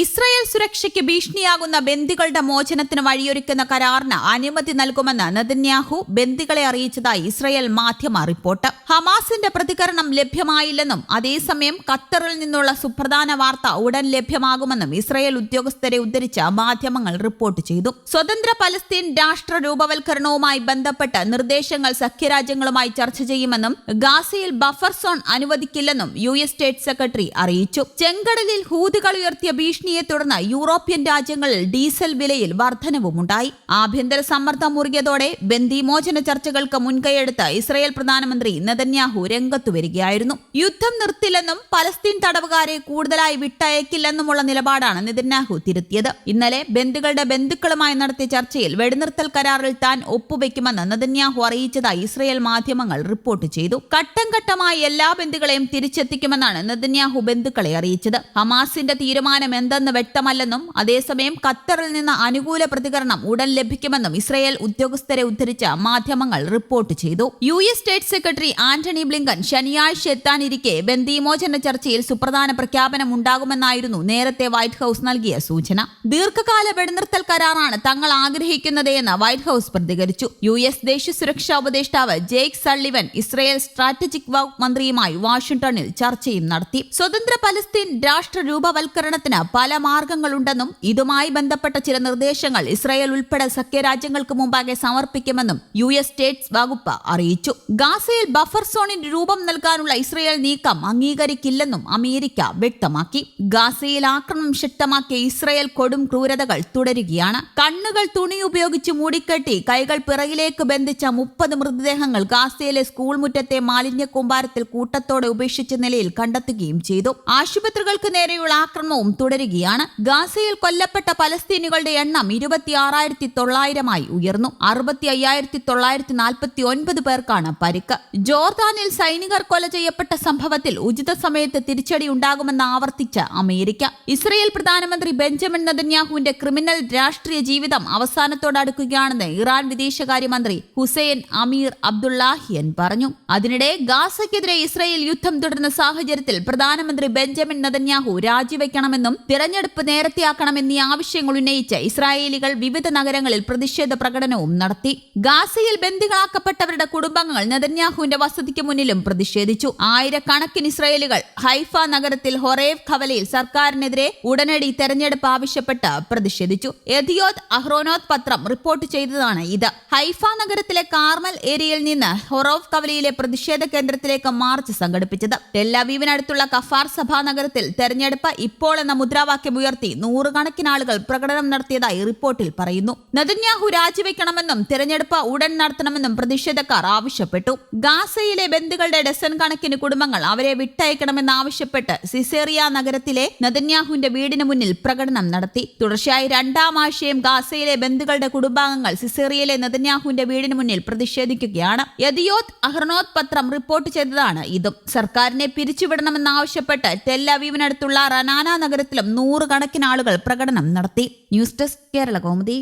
Israel സുരക്ഷയ്ക്ക് ഭീഷണിയാകുന്ന ബന്ദികളുടെ മോചനത്തിന് വഴിയൊരുക്കുന്ന കരാറിന് അനുമതി നൽകുമെന്ന് നദന്യാഹു ബന്ദികളെ അറിയിച്ചതായി ഇസ്രായേൽ മാധ്യമ റിപ്പോർട്ട്. ഹമാസിന്റെ പ്രതികരണം ലഭ്യമായില്ലെന്നും അതേസമയം ഖത്തറിൽ നിന്നുള്ള സുപ്രധാന വാർത്ത ഉടൻ ലഭ്യമാകുമെന്നും ഇസ്രായേൽ ഉദ്യോഗസ്ഥരെ ഉദ്ധരിച്ച് മാധ്യമങ്ങൾ റിപ്പോർട്ട് ചെയ്തു. സ്വതന്ത്ര പലസ്തീൻ രാഷ്ട്ര രൂപവൽക്കരണവുമായി ബന്ധപ്പെട്ട് നിർദ്ദേശങ്ങൾ സഖ്യരാജ്യങ്ങളുമായി ചർച്ച ചെയ്യുമെന്നും ഗാസയിൽ ബഫർ സോൺ അനുവദിക്കില്ലെന്നും യു എസ് സ്റ്റേറ്റ് സെക്രട്ടറി അറിയിച്ചു. ചെങ്കടലിൽ ഹൂതികൾ ഉയർത്തിയ ഭീഷണിയെ തുടർന്ന് യൂറോപ്യൻ രാജ്യങ്ങളിൽ ഡീസൽ വിലയിൽ വർധനവുമുണ്ടായി. ആഭ്യന്തര സമ്മർദ്ദം മുറുകിയതോടെ ബന്ദിമോചന ചർച്ചകൾക്ക് മുൻകൈയെടുത്ത് ഇസ്രയേൽ പ്രധാനമന്ത്രി നെതന്യാഹു രംഗത്തു വരികയായിരുന്നു. യുദ്ധം നിർത്തില്ലെന്നും പലസ്തീൻ തടവുകാരെ കൂടുതലായി വിട്ടയക്കില്ലെന്നുമുള്ള നിലപാടാണ് നെതന്യാഹു തിരുത്തിയത്. ഇന്നലെ ബന്ധുക്കളുടെ ബന്ധുക്കളുമായി നടത്തിയ ചർച്ചയിൽ വെടിനിർത്തൽ കരാറിൽ താൻ ഒപ്പുവെക്കുമെന്ന് നെതന്യാഹു അറിയിച്ചതായി ഇസ്രയേൽ മാധ്യമങ്ങൾ റിപ്പോർട്ട് ചെയ്തു. ഘട്ടം ഘട്ടമായി എല്ലാ ബന്ധുക്കളെയും തിരിച്ചെത്തിക്കുമെന്നാണ് നെതന്യാഹു ബന്ധുക്കളെ അറിയിച്ചത്. ഹമാസിന്റെ തീരുമാനം എന്തെന്ന് വ്യക്തമല്ലെന്നും അതേസമയം ഖത്തറിൽ നിന്ന് അനുകൂല പ്രതികരണം ഉടൻ ലഭിക്കുമെന്നും ഇസ്രയേൽ ഉദ്യോഗസ്ഥരെ ഉദ്ധരിച്ച മാധ്യമങ്ങൾ റിപ്പോർട്ട് ചെയ്തു. U S state secretary Antony Blinken ശനിയാഴ്ച എത്താനിരിക്കെ ബന്ദിമോചന ചർച്ചയിൽ സുപ്രധാന പ്രഖ്യാപനം ഉണ്ടാകുമെന്നായിരുന്നു നേരത്തെ വൈറ്റ് ഹൌസ് നൽകിയ സൂചന. ദീർഘകാല വെടിനിർത്തൽ കരാറാണ് തങ്ങൾ ആഗ്രഹിക്കുന്നതെന്ന് വൈറ്റ് ഹൌസ് പ്രതികരിച്ചു. യു എസ് ദേശീയ സുരക്ഷാ ഉപദേഷ്ടാവ് ജെയ്ക് സള്ളിവൻ ഇസ്രയേൽ സ്ട്രാറ്റജിക് വകുപ്പ് മന്ത്രിയുമായി വാഷിംഗ്ടണിൽ ചർച്ചയും നടത്തി. സ്വതന്ത്ര പലസ്തീൻ രാഷ്ട്ര രൂപവൽക്കരണത്തിന് പല മാർഗങ്ങളുണ്ടെന്നും ഇതുമായി ബന്ധപ്പെട്ട ചില നിർദ്ദേശങ്ങൾ ഇസ്രായേൽ ഉൾപ്പെടെ സഖ്യരാജ്യങ്ങൾക്ക് മുമ്പാകെ സമർപ്പിക്കുമെന്നും യു എസ് സ്റ്റേറ്റ്സ് വകുപ്പ് അറിയിച്ചു. ഗാസയിൽ ബഫർ സോണിന് രൂപം നൽകാനുള്ള ഇസ്രായേൽ നീക്കം അംഗീകരിക്കില്ലെന്നും അമേരിക്ക വ്യക്തമാക്കി. ഗാസയിൽ ആക്രമണം ശക്തമാക്കിയ ഇസ്രായേൽ കൊടും ക്രൂരതകൾ തുടരുകയാണ്. കണ്ണുകൾ തുണി ഉപയോഗിച്ച് മൂടിക്കെട്ടി കൈകൾ പിറകിലേക്ക് ബന്ധിച്ച മുപ്പത് മൃതദേഹങ്ങൾ ഗാസയിലെ സ്കൂൾ മുറ്റത്തെ മാലിന്യ കൂമ്പാരത്തിൽ കൂട്ടത്തോടെ ഉപേക്ഷിച്ച നിലയിൽ കണ്ടെത്തുകയും ചെയ്തു. ആശുപത്രികൾക്ക് നേരെയുള്ള ആക്രമണവും തുടരുകയാണ്. ഗാസയിൽ കൊല്ലപ്പെട്ട പലസ്തീനുകളുടെ എണ്ണം ഇരുപത്തിയാറായിരത്തി തൊള്ളായിരമായി ഉയർന്നു. അറുപത്തി അയ്യായിരത്തി തൊള്ളായിരത്തി നാൽപ്പത്തി ഒൻപത് പേർക്കാണ് പരിക്ക്. ജോർദാനിൽ സൈനികർ കൊല ചെയ്യപ്പെട്ട സംഭവത്തിൽ ഉചിത സമയത്ത് തിരിച്ചടി ഉണ്ടാകുമെന്ന് ആവർത്തിച്ച അമേരിക്ക. ഇസ്രയേൽ പ്രധാനമന്ത്രി ബെഞ്ചമിൻ നദന്യാഹുവിന്റെ ക്രിമിനൽ രാഷ്ട്രീയ ജീവിതം അവസാനത്തോടടുക്കുകയാണെന്ന് ഇറാൻ വിദേശകാര്യമന്ത്രി ഹുസൈൻ അമീർ അബ്ദുള്ളാഹിയൻ പറഞ്ഞു. അതിനിടെ ഗാസയ്ക്കെതിരെ ഇസ്രയേൽ യുദ്ധം തുടരുന്ന സാഹചര്യത്തിൽ പ്രധാനമന്ത്രി ബെഞ്ചമിൻ നദന്യാഹു രാജിവെക്കണമെന്നും തിരഞ്ഞെടുപ്പ് നേരത്തെയാക്കണമെന്നീ ആവശ്യങ്ങൾ ഉന്നയിച്ച് ഇസ്രായേലികൾ വിവിധ നഗരങ്ങളിൽ പ്രതിഷേധ പ്രകടനവും നടത്തി. ഗാസയിൽ ബന്ദികളാക്കപ്പെട്ടവരുടെ കുടുംബങ്ങൾ നെതന്യാഹുവിന്റെ വസതിക്ക് മുന്നിലും പ്രതിഷേധിച്ചു. ആയിരക്കണക്കിന് ഇസ്രായേലുകൾ ഹൈഫ നഗരത്തിൽ ഹൊറേവ് ഖവലയിൽ സർക്കാരിനെതിരെ ഉടനടി തെരഞ്ഞെടുപ്പ് ആവശ്യപ്പെട്ട് പ്രതിഷേധിച്ചു. എതിയോദ് അഹ്റോനോത് പത്രം റിപ്പോർട്ട് ചെയ്തതാണ് ഇത്. ഹൈഫ നഗരത്തിലെ കാർമൽ ഏരിയയിൽ നിന്ന് ഹൊറോവ് കവലയിലെ പ്രതിഷേധ കേന്ദ്രത്തിലേക്ക് മാർച്ച് സംഘടിപ്പിച്ചത്. ടെല്ലവീവിനടുത്തുള്ള കഫാർ സഭാ നഗരത്തിൽ തെരഞ്ഞെടുപ്പ് ഇപ്പോൾ എന്ന ഉയർത്തി നൂറുകണക്കിന് ആളുകൾ പ്രകടനം നടത്തിയതായി റിപ്പോർട്ടിൽ പറയുന്നു. നെതന്യാഹു രാജിവെക്കണമെന്നും തിരഞ്ഞെടുപ്പ് ഉടൻ നടത്തണമെന്നും പ്രതിഷേധക്കാർ ആവശ്യപ്പെട്ടു. ഗാസയിലെ ബന്ധുക്കളുടെ ഡസൻ കണക്കിന് കുടുംബങ്ങൾ അവരെ വിട്ടയക്കണമെന്ന് ആവശ്യപ്പെട്ട് സിസേറിയ നഗരത്തിലെ നെതന്യാഹുവിന്റെ വീടിന് മുന്നിൽ പ്രകടനം നടത്തി. തുടർച്ചയായി രണ്ടാം ആഴ്ചയും ഗാസയിലെ ബന്ധുക്കളുടെ കുടുംബാംഗങ്ങൾ സിസേറിയയിലെ നെതന്യാഹുവിന്റെ വീടിന് മുന്നിൽ പ്രതിഷേധിക്കുകയാണ്. യദിയോത് അഹ്റനോത് പത്രം റിപ്പോർട്ട് ചെയ്തതാണ് ഇതും. സർക്കാരിനെ പിരിച്ചുവിടണമെന്നാവശ്യപ്പെട്ട് ടെല്ലവീവിനടുത്തുള്ള റനാന നഗരത്തിലും നൂറുകണക്കിന് ആളുകൾ പ്രകടനം നടത്തി. News desk Kerala Kaumudi.